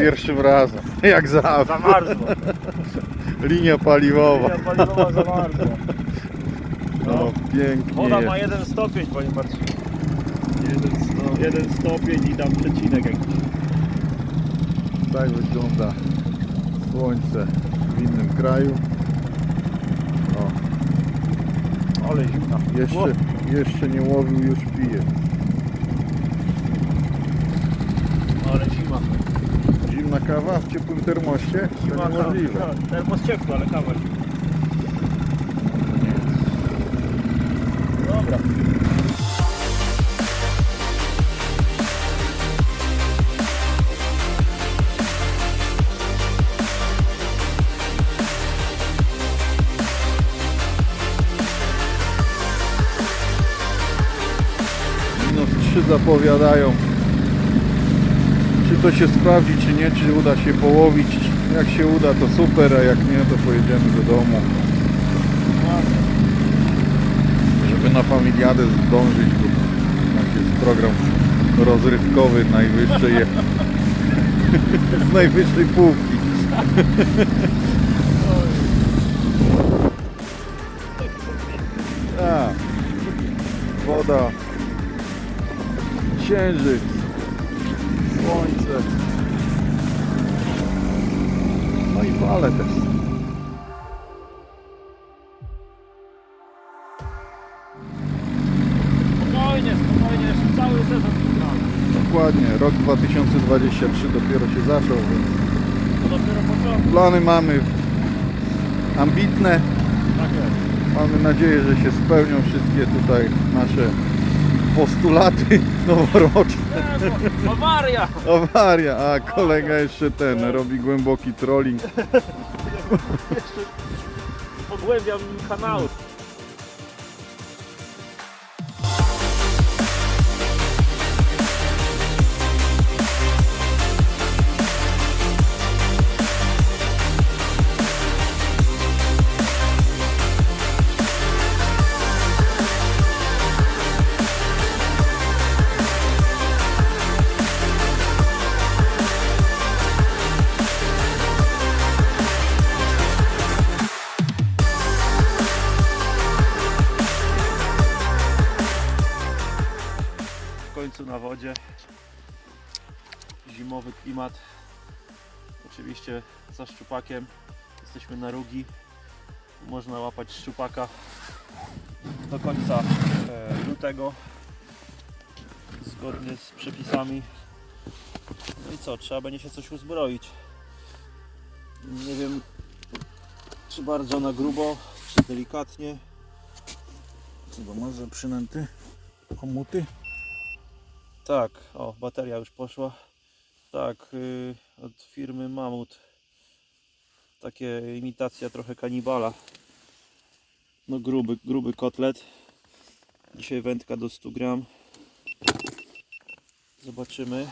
Pierwszym razem. Jak zawsze. Zamarzło. Linia paliwowa. Linia paliwowa zamarzła. No pięknie Woda ma jeden stopień, panie Marcinie. Jeden, sto, jeden stopień i tam przecinek jakiś. Tak wygląda słońce w innym kraju. O, Ale zimna. jeszcze, jeszcze nie łowił, już pije. O, ale zima. Zimna kawa w ciepłym termoście? Zima To niemożliwe. Termos ciepły, ale kawa zimna. Dobra. Minus 3 zapowiadają. To się sprawdzi, czy nie, czy uda się połowić. Jak się uda, to super, a jak nie, to pojedziemy do domu. Żeby na familiadę zdążyć, bo tak jest program rozrywkowy najwyższej, z najwyższej półki. A, woda, księżyc, Fale też. Spokojnie, spokojnie, jeszcze cały sezon nami. Dokładnie, rok 2023 dopiero się zaczął, więc To dopiero początek. plany mamy ambitne. Tak jest. Mamy nadzieję, że się spełnią wszystkie tutaj nasze postulaty noworoczne. Bo- Awaria! Awaria, a kolega jeszcze ten robi głęboki trolling. Pogłębiam kanał. W końcu na wodzie. Zimowy klimat. Oczywiście za szczupakiem. Jesteśmy na rugi. Można łapać szczupaka do końca e, lutego. Zgodnie z przepisami. No i co, trzeba będzie się coś uzbroić. Nie wiem, czy bardzo na grubo, czy delikatnie. Chyba ma za przynęty komuty. Tak, o, bateria już poszła. Tak, y, od firmy Mamut. Takie imitacja trochę kanibala. No gruby, gruby kotlet. Dzisiaj wędka do 100 gram. Zobaczymy.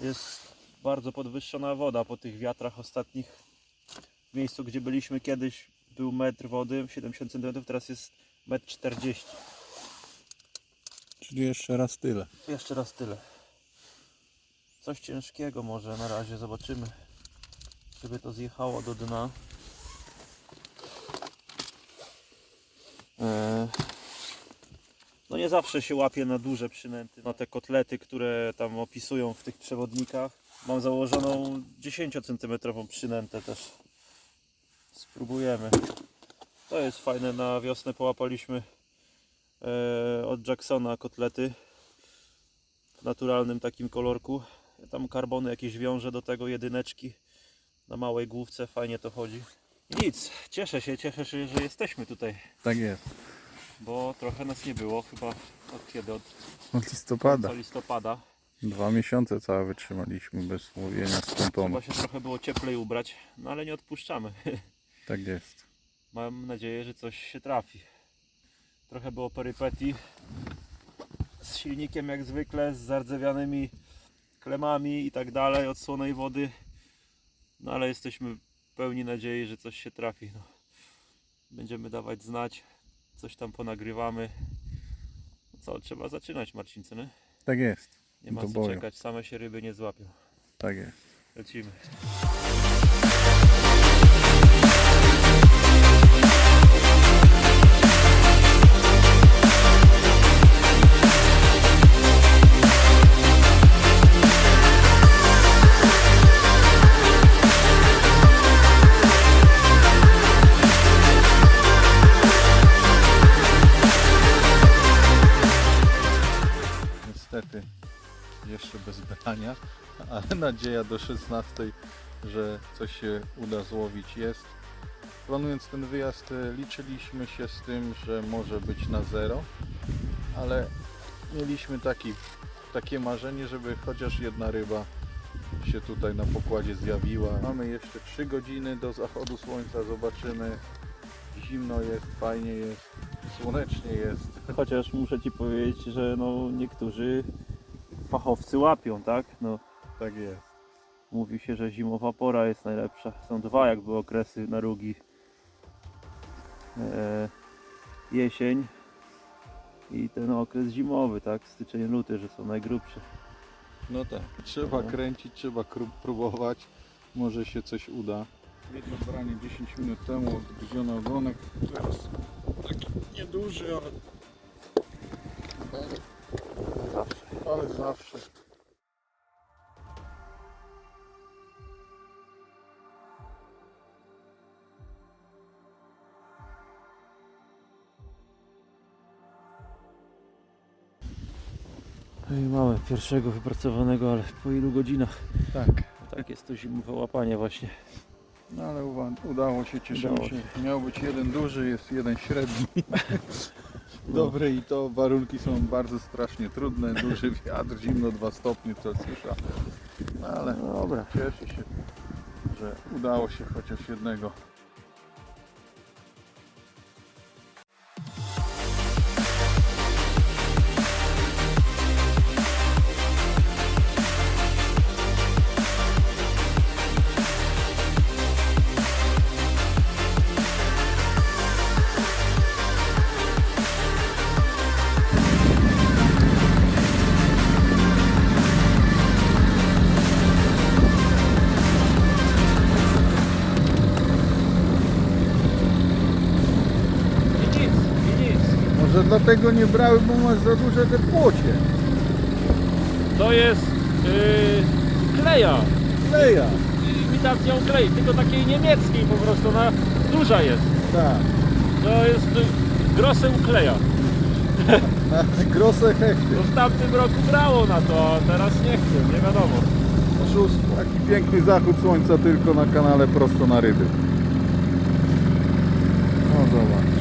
Jest bardzo podwyższona woda po tych wiatrach ostatnich. W miejscu, gdzie byliśmy kiedyś był metr wody, 70 cm, teraz jest metr 40 Czyli jeszcze raz tyle. Jeszcze raz tyle. Coś ciężkiego może na razie zobaczymy. Żeby to zjechało do dna. Eee, No nie zawsze się łapie na duże przynęty, na te kotlety, które tam opisują w tych przewodnikach. Mam założoną 10 cm przynętę też. Spróbujemy. To jest fajne, na wiosnę połapaliśmy e, od Jacksona kotlety w naturalnym takim kolorku. Tam karbony jakieś wiąże do tego, jedyneczki na małej główce, fajnie to chodzi. Nic, cieszę się, cieszę się, że jesteśmy tutaj, Tak jest. bo trochę nas nie było, chyba od kiedy, od Od listopada. końca listopada. Dwa miesiące całe wytrzymaliśmy bez łowienia z pontonu. Trzeba się trochę było cieplej ubrać, no ale nie odpuszczamy. Tak jest. Mam nadzieję, że coś się trafi. Trochę było perypetii z silnikiem jak zwykle, z zardzewianymi klemami i tak dalej, odsłonej wody. No ale jesteśmy pełni nadziei, że coś się trafi. No. Będziemy dawać znać, coś tam ponagrywamy. No Co, trzeba zaczynać Marcin, co nie? Tak jest. Nie ma co boju. czekać, same się ryby nie złapią. Tak jest. Lecimy. nadzieja do 16, że coś się uda złowić jest. Planując ten wyjazd e, liczyliśmy się z tym, że może być na zero, ale mieliśmy taki, takie marzenie, żeby chociaż jedna ryba się tutaj na pokładzie zjawiła. Mamy jeszcze 3 godziny do zachodu słońca, zobaczymy. Zimno jest, fajnie jest, słonecznie jest. Chociaż muszę Ci powiedzieć, że no niektórzy fachowcy łapią, tak? No, Tak jest. mówi się, że zimowa pora jest najlepsza. Są dwa jakby okresy na rugi. E, jesień i ten okres zimowy, tak? Styczeń, luty, że są najgrubsze. No tak. Trzeba No. kręcić, trzeba próbować. Może się coś uda. Jedno branie 10 minut temu, odgryziony ogonek. Teraz taki nieduży, ale, Zawsze. ale zawsze. Pierwszego wypracowanego, ale po ilu godzinach? Tak. Tak jest to zimowe łapanie właśnie. No ale udało się, cieszymy Udało się. Miał być jeden duży, jest jeden średni. Dobry i to warunki są bardzo strasznie trudne. Duży wiatr, zimno 2 stopnie Celsjusza. No ale No dobra. cieszę się, że udało się chociaż jednego. Dlatego nie brały, bo masz za duże te płocie. To jest yy, kleja. Leja. Imitacją klei, tylko takiej niemieckiej po prostu, ona duża jest. Tak. To jest y, grosem kleja. Grosę hechty. To w tamtym roku brało na to, a teraz nie chcę, nie wiadomo. Oszustwo. Taki piękny zachód słońca tylko na kanale Prosto na Ryby. No zobacz.